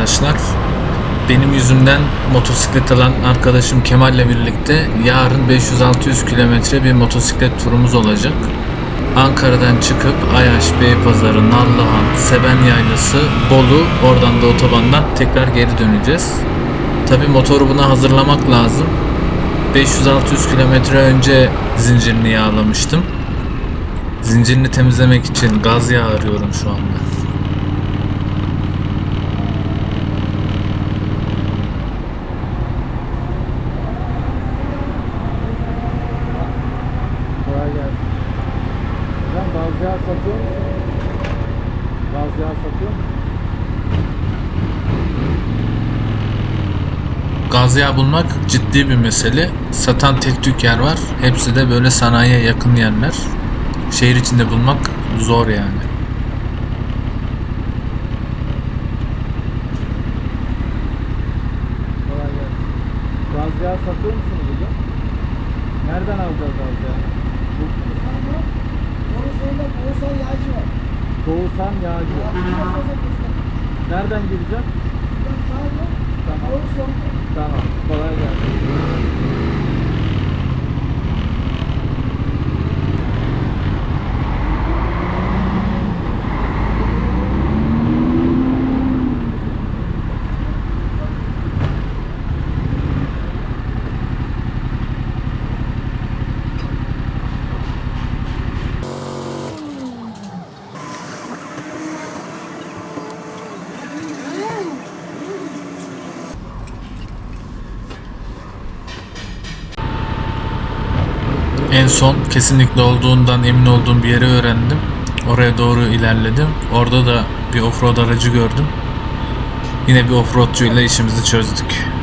arkadaşlar. Benim yüzümden motosiklet alan arkadaşım Kemal'le birlikte yarın 500-600 kilometre bir motosiklet turumuz olacak. Ankara'dan çıkıp Ayaş, Beypazarı, Nallıhan, Seben Yaylası, Bolu, oradan da otobandan tekrar geri döneceğiz. Tabi motoru buna hazırlamak lazım. 500-600 kilometre önce zincirini yağlamıştım. Zincirini temizlemek için gaz yağı arıyorum şu anda. Kolay gelsin. Hocam gaz yağı satıyor musun? Gaz yağı satıyor musun? Gaz yağı bulmak ciddi bir mesele. Satan tek tük yer var. Hepsi de böyle sanayiye yakın yerler. Şehir içinde bulmak zor yani. Kolay gelsin. Satıyor musunuz hocam? Nereden alacağız gaz yağı? Oğuzhan'da Oğuzhan yağcı var. Doğusan Yağcı. Nereden gireceğim? Tamam. Oğuzhan. Tamam. Kolay gelsin. En son kesinlikle olduğundan emin olduğum bir yeri öğrendim. Oraya doğru ilerledim. Orada da bir offroad aracı gördüm. Yine bir offroadçuyla işimizi çözdük.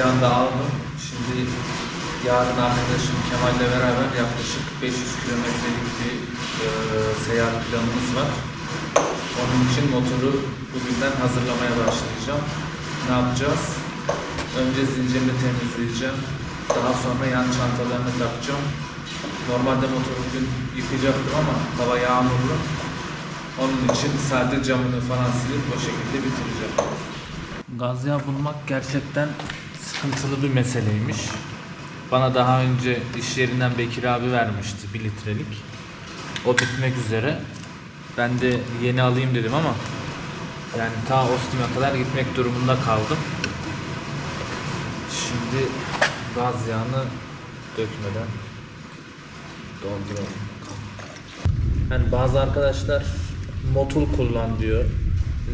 Gaziantep'te aldım. Şimdi yarın arkadaşım Kemal'le beraber yaklaşık 500 kilometrelik bir e, seyahat planımız var. Onun için motoru bugünden hazırlamaya başlayacağım. Ne yapacağız? Önce zincirini temizleyeceğim. Daha sonra yan çantalarını takacağım. Normalde motoru bugün yıkayacaktım ama hava yağmurlu. Onun için sadece camını falan silip o şekilde bitireceğim. Gaz yağı bulmak gerçekten sıkıntılı bir meseleymiş. Bana daha önce iş yerinden Bekir abi vermişti 1 litrelik. O bitmek üzere. Ben de yeni alayım dedim ama yani ta Ostim'e kadar gitmek durumunda kaldım. Şimdi gaz yağını dökmeden dolduralım. Yani bazı arkadaşlar motul kullan diyor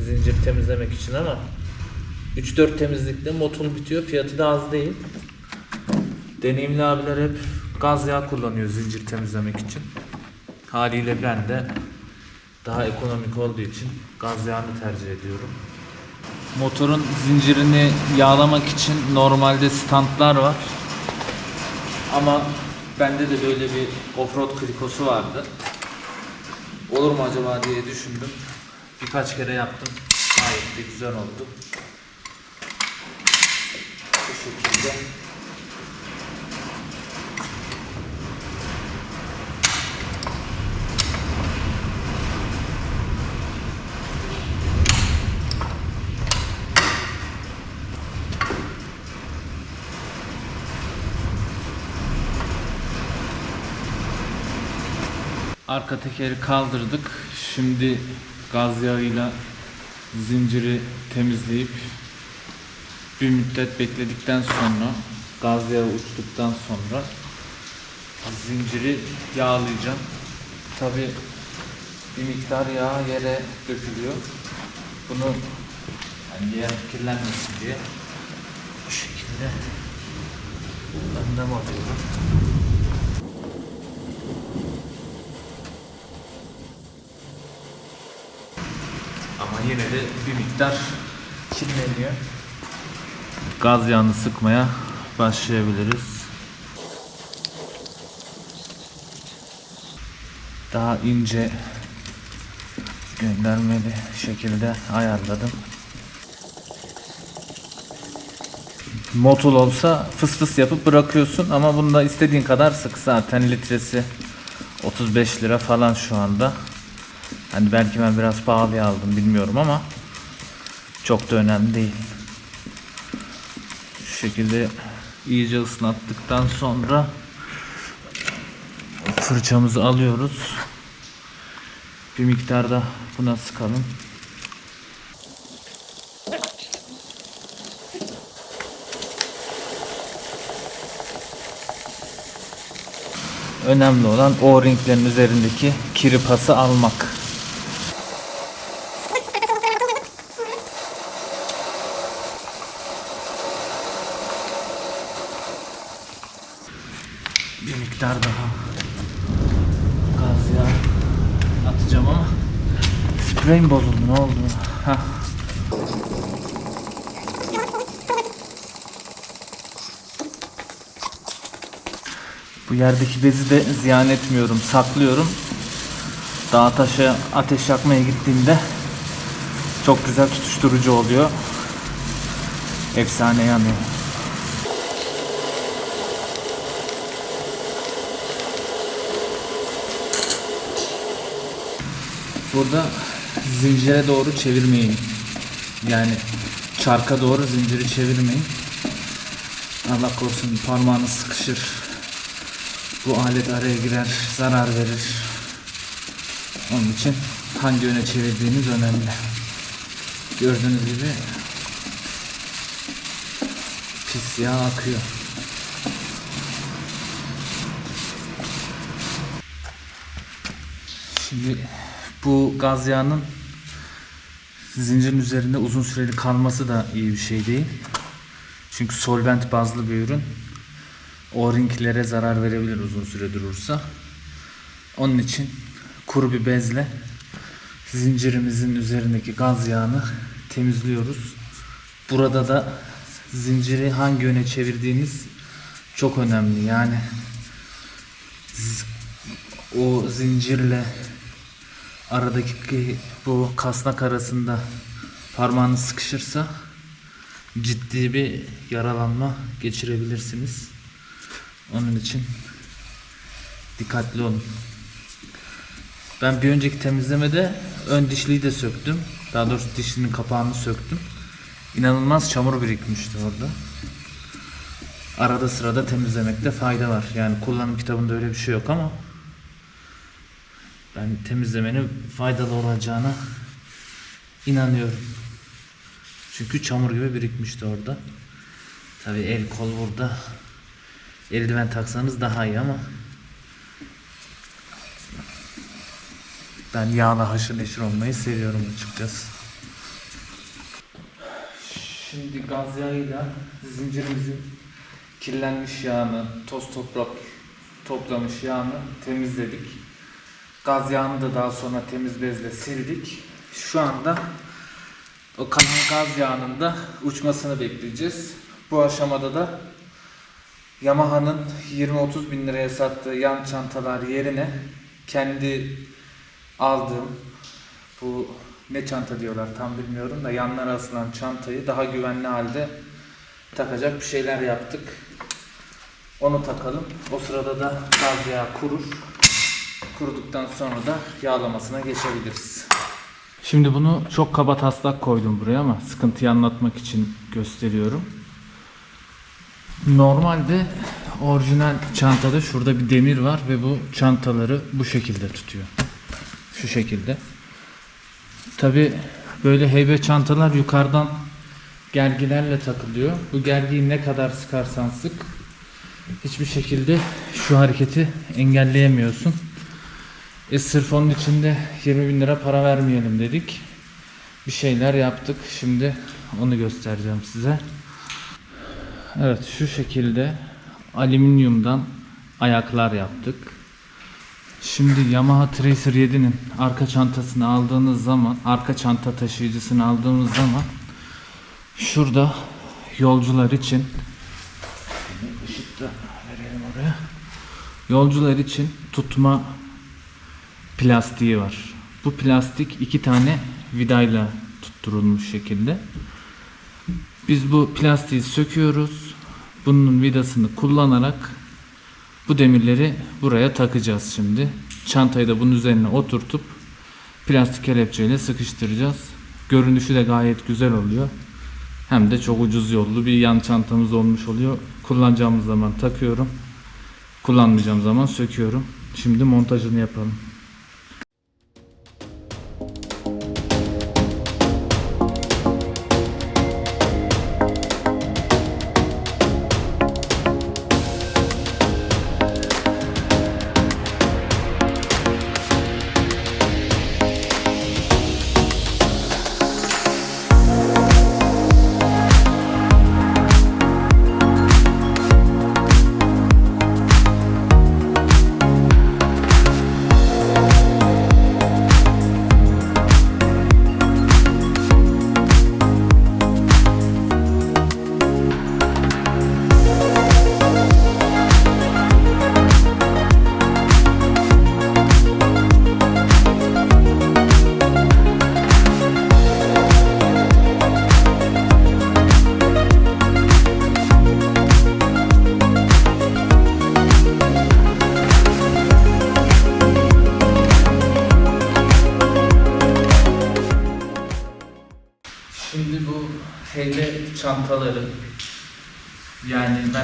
zincir temizlemek için ama 3-4 temizlikte motul bitiyor. Fiyatı da az değil. Deneyimli abiler hep gaz yağı kullanıyor zincir temizlemek için. Haliyle ben de daha ekonomik olduğu için gaz yağını tercih ediyorum. Motorun zincirini yağlamak için normalde standlar var. Ama bende de böyle bir offroad klikosu vardı. Olur mu acaba diye düşündüm. Birkaç kere yaptım. Gayet de güzel oldu. Şekilde. Arka tekeri kaldırdık. Şimdi gaz yağıyla zinciri temizleyip bir müddet bekledikten sonra gaz uçtuktan sonra zinciri yağlayacağım. Tabi bir miktar yağ yere dökülüyor. Bunu yani yer kirlenmesin diye bu şekilde önlem alıyorum. Ama yine de bir miktar kirleniyor. Gaz yağını sıkmaya başlayabiliriz. Daha ince göndermeli şekilde ayarladım. Motul olsa fıs fıs yapıp bırakıyorsun ama bunda istediğin kadar sık zaten litresi 35 lira falan şu anda. Hani belki ben biraz pahalıya aldım bilmiyorum ama çok da önemli değil. Şekilde iyice ıslattıktan sonra fırçamızı alıyoruz. Bir miktar da buna sıkalım. Önemli olan O-ringlerin üzerindeki kiri pası almak. Bir miktar daha gaz yağı atacağım ama spreyim bozuldu ne oldu? Heh. Bu yerdeki bezi de ziyan etmiyorum, saklıyorum. Dağa taşa ateş yakmaya gittiğimde çok güzel tutuşturucu oluyor. Efsane yanıyor. Burada zincire doğru çevirmeyin. Yani çarka doğru zinciri çevirmeyin. Allah korusun parmağınız sıkışır. Bu alet araya girer, zarar verir. Onun için hangi yöne çevirdiğiniz önemli. Gördüğünüz gibi pis yağ akıyor. Şimdi bu gaz yağının zincirin üzerinde uzun süreli kalması da iyi bir şey değil. Çünkü solvent bazlı bir ürün. O-ringlere zarar verebilir uzun süre durursa. Onun için kuru bir bezle zincirimizin üzerindeki gaz yağını temizliyoruz. Burada da zinciri hangi yöne çevirdiğiniz çok önemli. Yani o zincirle aradaki bu kasnak arasında parmağınız sıkışırsa ciddi bir yaralanma geçirebilirsiniz. Onun için dikkatli olun. Ben bir önceki temizlemede ön dişliyi de söktüm. Daha doğrusu dişlinin kapağını söktüm. İnanılmaz çamur birikmişti orada. Arada sırada temizlemekte fayda var. Yani kullanım kitabında öyle bir şey yok ama ben temizlemenin faydalı olacağına inanıyorum. Çünkü çamur gibi birikmişti orada. Tabi el kol burada. Eldiven taksanız daha iyi ama ben yağla haşır neşir olmayı seviyorum açıkçası. Şimdi gaz yağıyla zincirimizin kirlenmiş yağını, toz toprak toplamış yağını temizledik. Gaz yağını da daha sonra temiz bezle sildik. Şu anda o kalan gaz yağının da uçmasını bekleyeceğiz. Bu aşamada da Yamaha'nın 20-30 bin liraya sattığı yan çantalar yerine kendi aldığım bu ne çanta diyorlar tam bilmiyorum da yanlara asılan çantayı daha güvenli halde takacak bir şeyler yaptık. Onu takalım. O sırada da gaz yağı kurur. Kuruduktan sonra da yağlamasına geçebiliriz. Şimdi bunu çok kaba taslak koydum buraya ama sıkıntıyı anlatmak için gösteriyorum. Normalde orijinal çantada şurada bir demir var ve bu çantaları bu şekilde tutuyor. Şu şekilde. Tabi böyle heybe çantalar yukarıdan gergilerle takılıyor. Bu gergiyi ne kadar sıkarsan sık hiçbir şekilde şu hareketi engelleyemiyorsun. E sırf onun için de 20 bin lira para vermeyelim dedik. Bir şeyler yaptık. Şimdi onu göstereceğim size. Evet şu şekilde alüminyumdan ayaklar yaptık. Şimdi Yamaha Tracer 7'nin arka çantasını aldığınız zaman, arka çanta taşıyıcısını aldığımız zaman şurada yolcular için ışıkta verelim oraya. Yolcular için tutma plastiği var. Bu plastik iki tane vidayla tutturulmuş şekilde. Biz bu plastiği söküyoruz. Bunun vidasını kullanarak bu demirleri buraya takacağız şimdi. Çantayı da bunun üzerine oturtup plastik kelepçeyle sıkıştıracağız. Görünüşü de gayet güzel oluyor. Hem de çok ucuz yollu bir yan çantamız olmuş oluyor. Kullanacağımız zaman takıyorum. Kullanmayacağım zaman söküyorum. Şimdi montajını yapalım.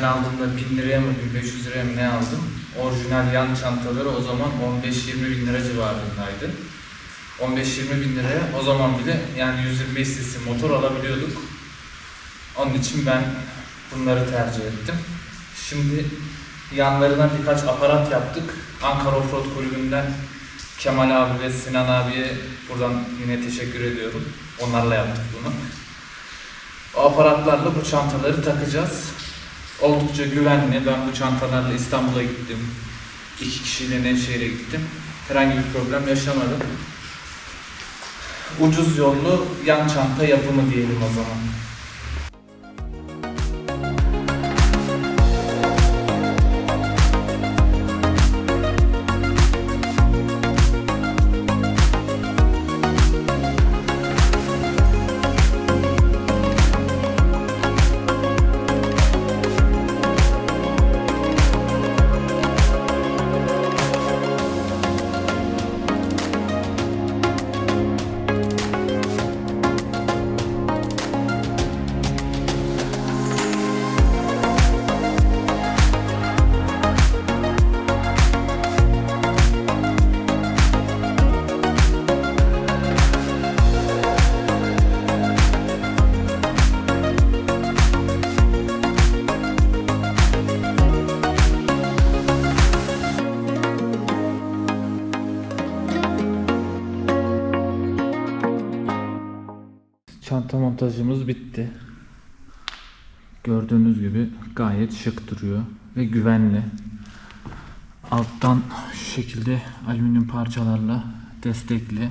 Ben aldığımda 1000 liraya mı 1500 liraya mı ne aldım? Orijinal yan çantaları o zaman 15-20 bin lira civarındaydı. 15-20 bin liraya o zaman bile yani 125 cc motor alabiliyorduk. Onun için ben bunları tercih ettim. Şimdi yanlarına birkaç aparat yaptık. Ankara Offroad Kulübü'nden Kemal abi ve Sinan abiye buradan yine teşekkür ediyorum. Onlarla yaptık bunu. O aparatlarla bu çantaları takacağız. Oldukça güvenli. Ben bu çantalarla İstanbul'a gittim. İki kişiyle Nevşehir'e gittim. Herhangi bir problem yaşamadım. Ucuz yollu yan çanta yapımı diyelim o zaman. Çanta montajımız bitti. Gördüğünüz gibi gayet şık duruyor ve güvenli. Alttan şu şekilde alüminyum parçalarla destekli.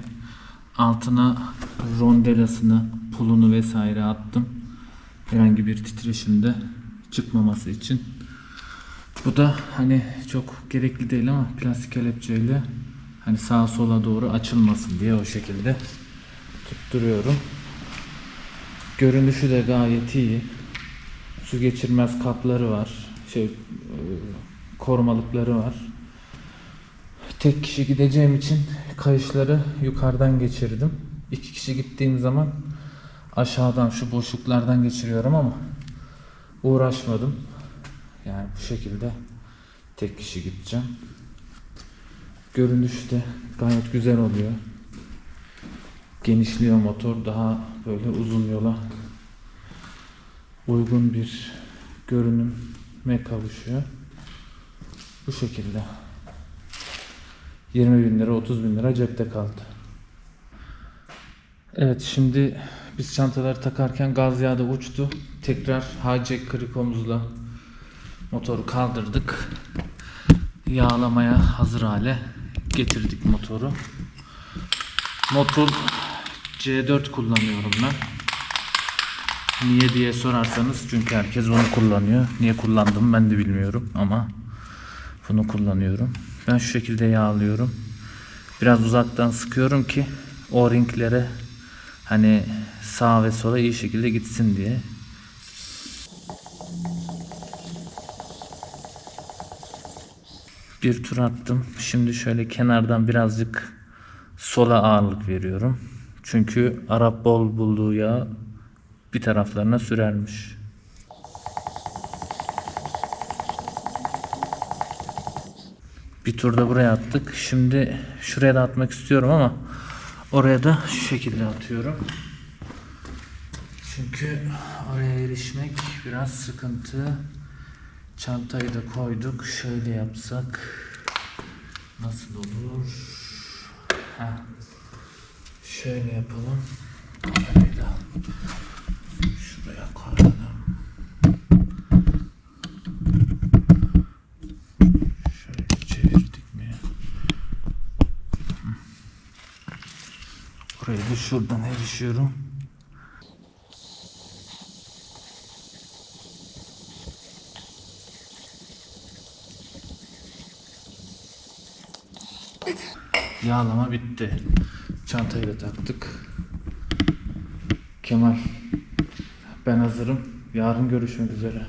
Altına rondelasını, pulunu vesaire attım. Herhangi bir titreşimde çıkmaması için. Bu da hani çok gerekli değil ama plastik kelepçeyle hani sağa sola doğru açılmasın diye o şekilde tutturuyorum. Görünüşü de gayet iyi. Su geçirmez kapları var. Şey e, korumalıkları var. Tek kişi gideceğim için kayışları yukarıdan geçirdim. İki kişi gittiğim zaman aşağıdan şu boşluklardan geçiriyorum ama uğraşmadım. Yani bu şekilde tek kişi gideceğim. Görünüşü de gayet güzel oluyor genişliyor motor daha böyle uzun yola uygun bir görünüme kavuşuyor. Bu şekilde. 20 bin lira 30 bin lira cepte kaldı. Evet şimdi biz çantaları takarken gaz yağı da uçtu. Tekrar H-Jack kırık omuzla motoru kaldırdık. Yağlamaya hazır hale getirdik motoru. Motor C4 kullanıyorum ben. Niye diye sorarsanız çünkü herkes onu kullanıyor. Niye kullandım ben de bilmiyorum ama bunu kullanıyorum. Ben şu şekilde yağlıyorum. Biraz uzaktan sıkıyorum ki o ringlere hani sağa ve sola iyi şekilde gitsin diye. Bir tur attım. Şimdi şöyle kenardan birazcık sola ağırlık veriyorum. Çünkü Arap bol bulduğu yağ bir taraflarına sürermiş. Bir turda buraya attık. Şimdi şuraya da atmak istiyorum ama oraya da şu şekilde atıyorum. Çünkü oraya erişmek biraz sıkıntı. Çantayı da koyduk. Şöyle yapsak nasıl olur? Heh. Şöyle yapalım. Da şuraya koyalım. Şöyle çevirdik mi? Burayı da şuradan erişiyorum. Yağlama bitti. Çantayı da taktık. Kemal ben hazırım. Yarın görüşmek üzere.